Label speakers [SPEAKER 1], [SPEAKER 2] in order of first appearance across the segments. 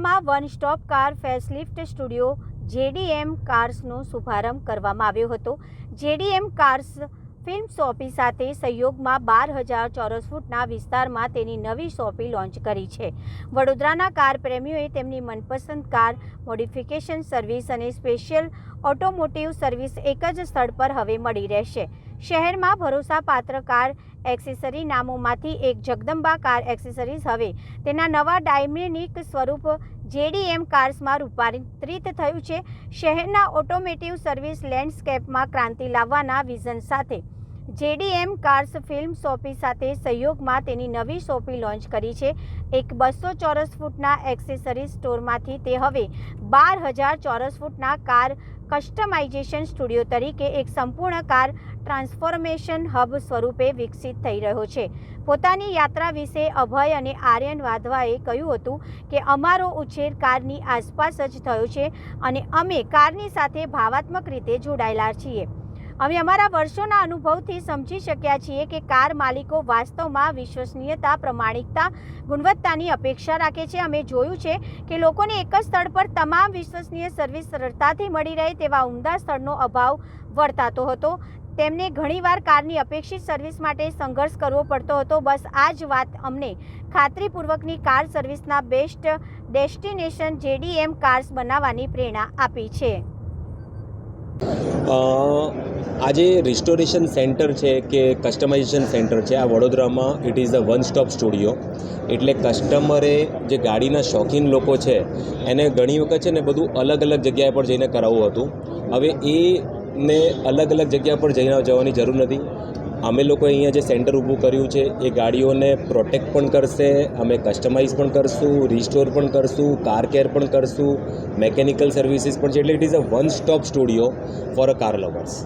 [SPEAKER 1] વડોદરામાં one stop car facelift studio JDM કાર્સનો શુભારંભ કરવામાં આવ્યો હતો. જેડીએમ કાર્સ ફિલ્મ શોપી સાથે સહયોગમાં બાર હજાર ચોરસ ફૂટના વિસ્તારમાં તેની નવી શોપી લોન્ચ કરી છે. વડોદરાના કાર પ્રેમીઓએ તેમની મનપસંદ કાર મોડિફિકેશન સર્વિસ અને સ્પેશિયલ ઓટોમોટિવ સર્વિસ એક જ સ્થળ પર હવે મળી રહેશે. શહેરમાં ભરોસાપાત્ર કાર એક્સેસરી નામોમાંથી એક જગદંબા કાર એક્સેસરીઝ હવે. તેના નવા ડાયમેનિક સ્વરૂપ જેડીએમ કાર્સમાં રૂપાંતરિત થયું છે. શહેરના ઓટોમેટિવ સર્વિસ લેન્ડસ્કેપમાં ક્રાંતિ લાવવાના વિઝન સાથે જેડીએમ કાર્સ ફિલ્મ સોપી સાથે સહયોગમાં તેની નવી સોપી લોન્ચ કરી છે. એક બસો ચોરસ ફૂટના એક્સેસરી સ્ટોરમાંથી તે હવે બાર હજાર ચોરસ ફૂટના કાર કસ્ટમાઇઝેશન સ્ટુડિયો તરીકે એક સંપૂર્ણ કાર ટ્રાન્સફોર્મેશન હબ સ્વરૂપે વિકસિત થઈ રહ્યો છે. પોતાની યાત્રા વિશે અભય અને આર્યન વાધવાએ કહ્યું હતું કે, અમારો ઉછેર કારની આસપાસ જ થયો છે અને અમે કારની સાથે ભાવાત્મક રીતે જોડાયેલા છીએ. અમે અમારા વર્ષોના અનુભવથી સમજી શક્યા છીએ કે કાર માલિકો વાસ્તવમાં વિશ્વસનીયતા, પ્રમાણિકતા, ગુણવત્તાની અપેક્ષા રાખે છે. અમે જોયું છે કે લોકોને એક જ સ્થળ પર તમામ વિશ્વસનીય સર્વિસ સરળતાથી મળી રહે તેવા ઉમદા સ્થળનો અભાવ વર્તાતો હતો. તેમને ઘણીવાર કારની અપેક્ષિત સર્વિસ માટે સંઘર્ષ કરવો પડતો હતો. બસ આ જ વાત અમને ખાતરીપૂર્વકની કાર સર્વિસના બેસ્ટ ડેસ્ટિનેશન જેડીએમ કાર્સ બનાવવાની પ્રેરણા આપી છે.
[SPEAKER 2] આ જે રિસ્ટોરેશન સેન્ટર છે કે કસ્ટમાઇઝેશન સેન્ટર છે, આ વડોદરામાં it is a one stop studio એટલે કસ્ટમરે જે ગાડીના શોખીન લોકો છે, એને ઘણી વખત છે ને બધું અલગ અલગ જગ્યાએ પર જઈને કરાવવું હતું. હવે એ ને અલગ અલગ જગ્યા પર જઈને જવાની જરૂર નથી. અમે લોકોએ અહીંયા જે સેન્ટર ઊભું કર્યું છે, એ ગાડીઓને પ્રોટેક્ટ પણ કરશે, અમે કસ્ટમાઇઝ પણ કરશું રિસ્ટોર પણ કરશું કાર કેર પણ કરશું મેકેનિકલ સર્વિસીસ પણ છે. એટલે it is a one stop studio for a car lovers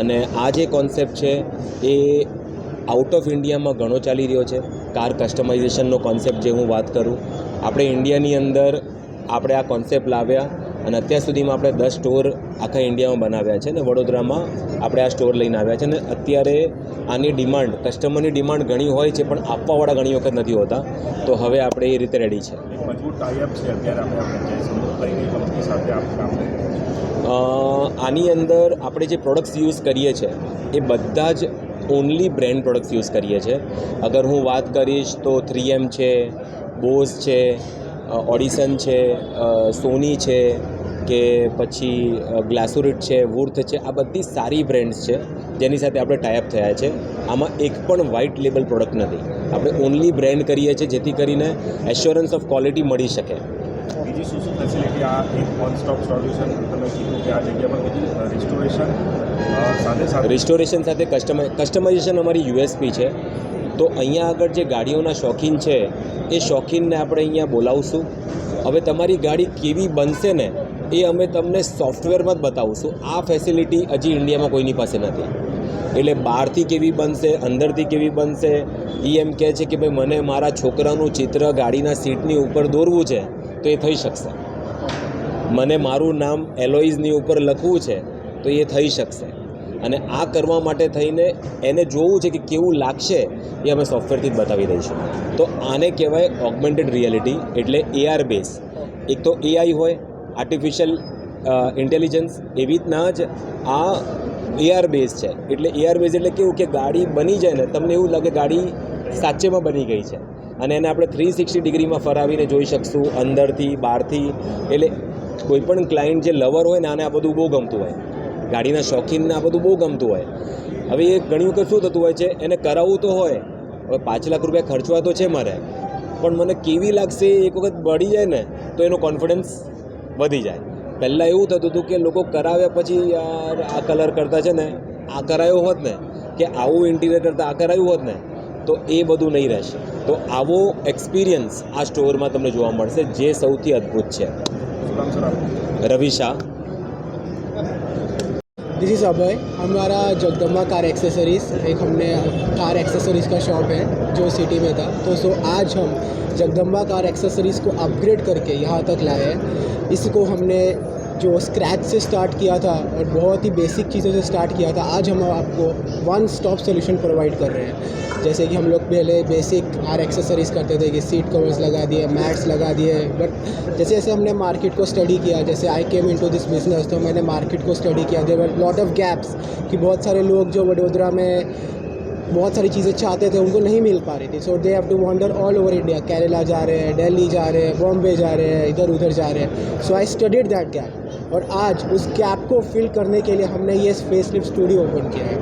[SPEAKER 2] અને આ જે કોન્સેપ્ટ છે, એ આઉટ ઓફ ઇન્ડિયામાં ઘણો ચાલી રહ્યો છે. કાર કસ્ટમાઇઝેશનનો કોન્સેપ્ટ જે હું વાત કરું, આપણે ઇન્ડિયાની અંદર આપણે આ કોન્સેપ્ટ લાવ્યા અને અત્યાર સુધીમાં આપણે દસ સ્ટોર આખા ઇન્ડિયામાં બનાવ્યા છે અને વડોદરામાં આપણે આ સ્ટોર લઈને આવ્યા છે અને અત્યારે આની ડિમાન્ડ કસ્ટમરની ડિમાન્ડ ઘણી હોય છે પણ આપવાવાળા ઘણી વખત નથી હોતા. તો હવે આપણે એ રીતે રેડી છે. આની અંદર આપણે જે પ્રોડક્ટ્સ યુઝ કરીએ છીએ એ બધા જ ઓનલી બ્રેન્ડ પ્રોડક્ટ્સ યુઝ કરીએ છીએ અગર હું વાત કરીશ તો થ્રી એમ છે બોઝ છે ઓડિસન છે સોની છે કે પછી ગ્લાસોરિટ છે વુર્થ છે આ બધી સારી બ્રેન્ડ્સ છે જેની સાથે આપણે ટાઈપ થયા છે. આમાં એક પણ વ્હાઇટ લેબલ પ્રોડક્ટ નથી. આપણે ઓનલી બ્રેન્ડ કરીએ છીએ જેથી કરીને એશ્યોરન્સ ઓફ ક્વોલિટી મળી શકે.
[SPEAKER 3] બીજી શું શું ફેસિલિટી આ એક વન સ્ટોપ સોલ્યુશન તમે કીધું કે આ જગ્યા પર બીજી રિસ્ટોરેશન સાથે સાથે
[SPEAKER 2] રિસ્ટોરેશન સાથે કસ્ટમાઈ કસ્ટમાઇઝેશન અમારી યુએસપી છે. તો અહીંયા આગળ જે ગાડીઓના શોખીન છે, એ શોખીનને આપણે અહીંયા બોલાવશું. હવે તમારી ગાડી કેવી બનશે ને, એ અમે તમને સોફ્ટવેરમાં જ બતાવશું. આ ફેસિલિટી હજી ઇન્ડિયામાં કોઈની પાસે નથી. એટલે બહારથી કેવી બનશે, અંદરથી કેવી બનશે એ એમ કહે છે કે ભાઈ, મને મારા છોકરાનું ચિત્ર ગાડીના સીટની ઉપર દોરવું છે, તો એ થઈ શકશે. મને મારું નામ એલોઇઝની ઉપર લખવું છે, તો એ થઈ શકશે. અને આ કરવા માટે થઈને એને જોવું છે કે કેવું લાગશે એ અમે સોફ્ટવેરથી જ બતાવી દઈશું. તો આને કહેવાય ઓગમેન્ટેડ રિયાલિટી એટલે એઆર બેઝ એક તો એઆઈ હોય આર્ટિફિશિયલ ઇન્ટેલિજન્સ એવી રીતના જ આ એઆર બેઝ છે. એટલે એઆર બેઝ એટલે કેવું કે ગાડી બની જાય ને તમને એવું લાગે ગાડી સાચેમાં બની ગઈ છે. અને એને આપણે થ્રી સિક્સટી ડિગ્રીમાં ફરાવીને જોઈ શકશું અંદરથી બહારથી. એટલે કોઈપણ ક્લાયન્ટ જે લવર હોય ને આને આ બધું બહુ ગમતું હોય. ગાડીના શોખીનને આ બધું બહુ ગમતું હોય. હવે એ ઘણી વખત શું થતું હોય છે એને કરાવવું તો હોય હવે પાંચ લાખ રૂપિયા ખર્ચવા તો છે મારે પણ મને કેવી લાગશે એક વખત બળી જાય ને તો એનો કોન્ફિડન્સ વધી જાય. પહેલાં એવું થતું હતું કે લોકો કરાવ્યા પછી યાર આ કલર કરતા છે ને આ કરાયો હોત ને કે આવું ઇન્ટિરિયર કરતાં આ કરાયું હોત ને તો એ બધું નહીં રહેશે. તો આવો એક્સપિરિયન્સ આ સ્ટોરમાં તમને જોવા મળશે જે સૌથી અદ્ભુત છે. રવિ શાહ.
[SPEAKER 4] दिस इज़ अभय हमारा जगदम्बा कार एक्सेसरीज एक हमने कार एक्सेसरीज का शॉप है, जो सिटी में था। तो सो आज हम जगदम्बा कार एक्सेसरीज को अपग्रेड करके यहाँ तक लाए हैं। इसको हमने जो स्क्रैच से स्टार्ट किया था और बहुत ही बेसिक चीज़ों से स्टार्ट किया था, आज हम आपको वन स्टॉप सोल्यूशन प्रोवाइड कर रहे हैं। जैसे कि हम लोग पहले बेसिक कार एक्सेसरीज करते थे कि सीट कवर्स लगा दिए मैट्स लगा दिए बट जैसे जैसे हमने मार्केट को स्टडी किया, जैसे I came into this business तो मैंने मार्केट को स्टडी किया। देवर लॉट ऑफ़ गैप्स कि बहुत सारे लोग जो वडोदरा में बहुत सारी चीज़ें चाहते थे, उनको नहीं मिल पा रही थी। So they have to wander all over India Kerala जा रहे हैं दिल्ली जा रहे हैं बॉम्बे जा रहे हैं इधर उधर जा रहे हैं। So I studied that gap और आज उस गैप को फिल करने के लिए हमने ये फेस लिफ्ट स्टूडियो ओपन किया है।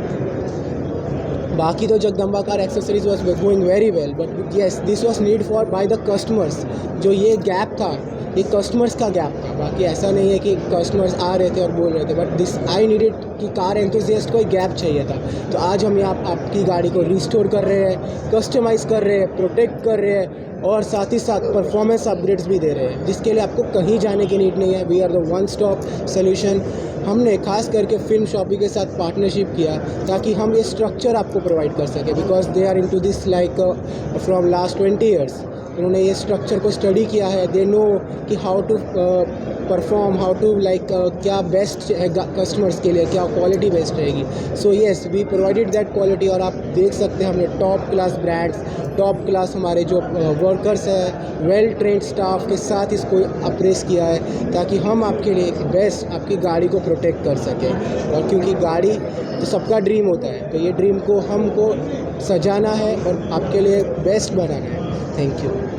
[SPEAKER 4] बाकी तो Jagdamba car accessories was going very well but yes this was need for by the customers जो ये गैप था ये कस्टमर्स का गैप था बाकी ऐसा नहीं है कि कस्टमर्स आ रहे थे और बोल रहे थे बट दिस आई नीडेड कि कार एंथुजियास्ट को एक गैप चाहिए था। तो आज हम यहाँ आपकी गाड़ी को रिस्टोर कर रहे हैं कस्टमाइज़ कर रहे हैं प्रोटेक्ट कर रहे हैं और साथ ही साथ परफॉर्मेंस अपग्रेड्स भी दे रहे हैं, जिसके लिए आपको कहीं जाने की नीड नहीं है। We are the one stop solution हमने खास करके फ़िल्म शॉपी के साथ पार्टनरशिप किया ताकि हम ये स्ट्रक्चर आपको प्रोवाइड कर सकें because they are into this like from last twenty years इन्होंने ये स्ट्रक्चर को स्टडी किया है। दे नो कि how to perform how to like क्या बेस्ट है कस्टमर्स के लिए, क्या क्वालिटी बेस्ट रहेगी। So yes we provided that quality और आप देख सकते हैं हमने top class brands top class हमारे जो वर्कर्स हैं वेल ट्रेंड स्टाफ के साथ इसको अप्रेस किया है ताकि हम आपके लिए बेस्ट आपकी गाड़ी को प्रोटेक्ट कर सकें। और क्योंकि गाड़ी तो सबका ड्रीम होता है तो ये ड्रीम को हमको सजाना है और आपके लिए बेस्ट बनाना है। Thank you.